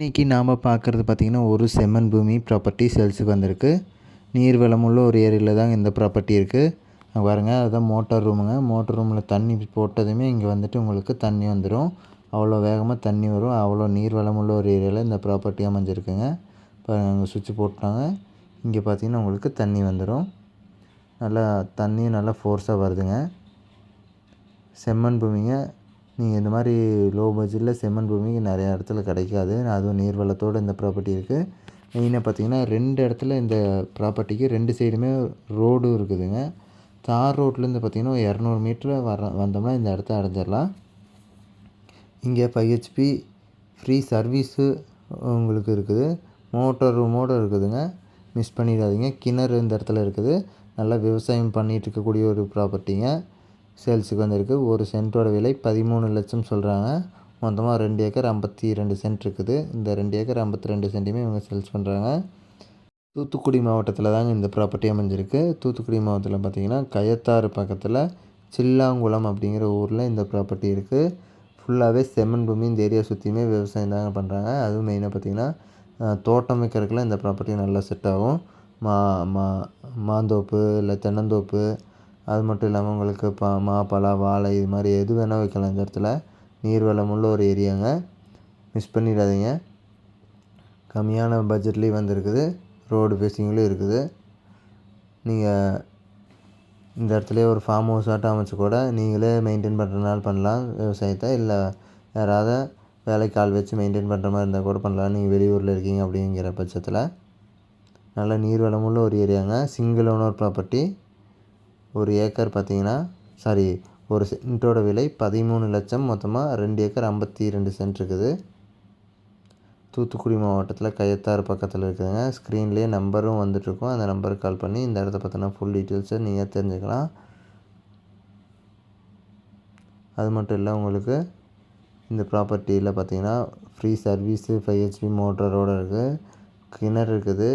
இன்றைக்கி நாம் பார்க்குறது பார்த்திங்கன்னா ஒரு செம்மண் பூமி ப்ராப்பர்ட்டி சேல்ஸுக்கு வந்திருக்கு. நீர் வளமுள்ள ஒரு ஏரியில் தான் இந்த ப்ராப்பர்ட்டி இருக்குது அங்க பாருங்க அதுதான் மோட்டார் ரூமுங்க மோட்டார் ரூமில் தண்ணி போட்டதுமே இங்கே வந்துட்டு உங்களுக்கு தண்ணி வந்துடும் அவ்வளோ வேகமாக தண்ணி வரும். அவ்வளோ நீர் வளமுள்ள ஒரு ஏரியாவில் இந்த ப்ராப்பர்ட்டி அமைஞ்சிருக்குங்க. பாருங்கள் அங்கே சுவிட்ச் போட்டாங்க இங்கே பார்த்தீங்கன்னா உங்களுக்கு தண்ணி வந்துடும் நல்லா தண்ணி நல்லா ஃபோர்ஸாக வருதுங்க. செம்மண் பூமிங்க. நீங்கள் இந்த மாதிரி லோ பட்ஜெட்டில் செம்மண் பூமிக்கு நிறையா இடத்துல கிடைக்காது. அதுவும் நீர் வளத்தோடு இந்த ப்ராப்பர்ட்டி இருக்குது மெயினாக பார்த்தீங்கன்னா ரெண்டு இடத்துல இந்த ப்ராப்பர்ட்டிக்கு ரெண்டு சைடுமே ரோடும் இருக்குதுங்க. தார் ரோட்லேருந்து பார்த்தீங்கன்னா இரநூறு மீட்ரு வர வந்தோம்னா இந்த இடத்த அடைஞ்சிடலாம். இங்கே ஃபைவ் ஹெச்பி ஃப்ரீ சர்வீஸு உங்களுக்கு இருக்குது. மோட்டார் ரூமோடு இருக்குதுங்க. மிஸ் பண்ணிடாதீங்க. கிணறு இந்த இடத்துல இருக்குது. நல்லா விவசாயம் பண்ணிகிட்டு இருக்கக்கூடிய ஒரு ப்ராப்பர்ட்டிங்க சேல்ஸுக்கு வந்திருக்கு ஒரு சென்ட்டோட விலை பதிமூணு லட்சம் சொல்கிறாங்க மொத்தமாக ரெண்டு ஏக்கர் ஐம்பத்தி ரெண்டு சென்ட் இருக்குது. இந்த ரெண்டு ஏக்கர் ஐம்பத்தி ரெண்டு சென்ட்டுமே இவங்க சேல்ஸ் பண்ணுறாங்க தூத்துக்குடி மாவட்டத்தில் தாங்க இந்த ப்ராப்பர்ட்டி அமைஞ்சிருக்கு. தூத்துக்குடி மாவட்டத்தில் பார்த்திங்கன்னா கயத்தாறு பக்கத்தில் சில்லாங்குளம் அப்படிங்கிற ஊரில் இந்த ப்ராப்பர்ட்டி இருக்குது ஃபுல்லாகவே செம்மண் பூமி இந்த ஏரியா சுற்றியுமே விவசாயம் தாங்க பண்ணுறாங்க அதுவும் மெயினாக பார்த்திங்கன்னா தோட்டம் வைக்கிறதுக்குலாம் இந்த ப்ராப்பர்ட்டி நல்லா செட் ஆகும். மா மா மாந்தோப்பு இல்லை தென்னந்தோப்பு அது மட்டும் இல்லாமல் உங்களுக்கு ப மா பலா வாழை இது மாதிரி எது வேணால் வைக்கலாம். இந்த இடத்துல நீர் வளமுள்ள ஒரு ஏரியாங்க. மிஸ் பண்ணிடாதீங்க. கம்மியான பட்ஜெட்லேயும் வந்திருக்குது. ரோடு ஃபேஸிங்லேயும் இருக்குது. நீங்கள் இந்த இடத்துலையே ஒரு ஃபார்ம் ஹவுஸாட்டம் அமைச்சு கூட நீங்களே மெயின்டைன் பண்ணுறதுனால பண்ணலாம். விவசாயத்தை இல்லை யாராவது வேலைக்கு ஆள் வச்சு மெயின்டைன் பண்ணுற மாதிரி இருந்தால் கூட பண்ணலாம். நீங்கள் வெளியூரில் இருக்கீங்க அப்படிங்கிற பட்சத்தில். நல்ல நீர் வளமுள்ள ஒரு ஏரியாங்க. சிங்கிள் ஓனர் ப்ராப்பர்ட்டி ஒரு ஏக்கர் பார்த்தீங்கன்னா சாரி ஒரு சென்ட்டோட விலை பதிமூணு லட்சம் மொத்தமாக ரெண்டு ஏக்கர் ஐம்பத்தி ரெண்டு சென்ட் இருக்குது. தூத்துக்குடி மாவட்டத்தில் கையத்தாறு பக்கத்தில் இருக்குதுங்க. ஸ்க்ரீன்லேயே நம்பரும் வந்துட்டுருக்கும். அந்த நம்பருக்கு கால் பண்ணி இந்த இடத்த பற்றின ஃபுல் டீட்டெயில்ஸை நீங்கள் தெரிஞ்சுக்கலாம். அது மட்டும் இல்லை உங்களுக்கு இந்த ப்ராப்பர்ட்டியில் பார்த்தீங்கன்னா ஃப்ரீ சர்வீஸு ஃபைவ் ஹெச்பி மோட்டரோடு இருக்குது கிணறு இருக்குது.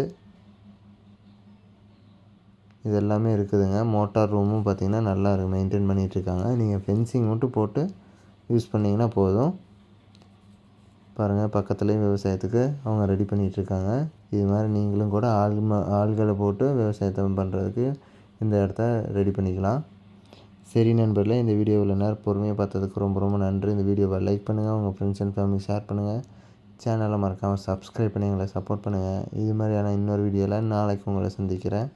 இது எல்லாமே இருக்குதுங்க. மோட்டார் ரூமும் பார்த்திங்கன்னா நல்லா இருக்குது மெயின்டைன் பண்ணிகிட்ருக்காங்க நீங்கள் ஃபென்சிங் மட்டும் போட்டு யூஸ் பண்ணிங்கன்னா போதும். பாருங்கள் பக்கத்துலேயும் விவசாயத்துக்கு அவங்க ரெடி பண்ணிகிட்ருக்காங்க இது மாதிரி நீங்களும் கூட ஆள் ஆள்களை போட்டு விவசாயத்தை பண்ணுறதுக்கு இந்த இடத்த ரெடி பண்ணிக்கலாம். சரி நண்பர்களே இந்த வீடியோவில் நேரம் பொறுமையாக பார்த்ததுக்கு ரொம்ப ரொம்ப நன்றி. இந்த வீடியோவை லைக் பண்ணுங்கள் உங்கள் ஃப்ரெண்ட்ஸ் அண்ட் ஃபேமிலி ஷேர் பண்ணுங்கள் சேனலை மறக்காமல் சப்ஸ்கிரைப் பண்ணி எங்களை சப்போர்ட் பண்ணுங்கள் இது மாதிரியான இன்னொரு வீடியோவில் நாளைக்கு உங்களை சந்திக்கிறேன்.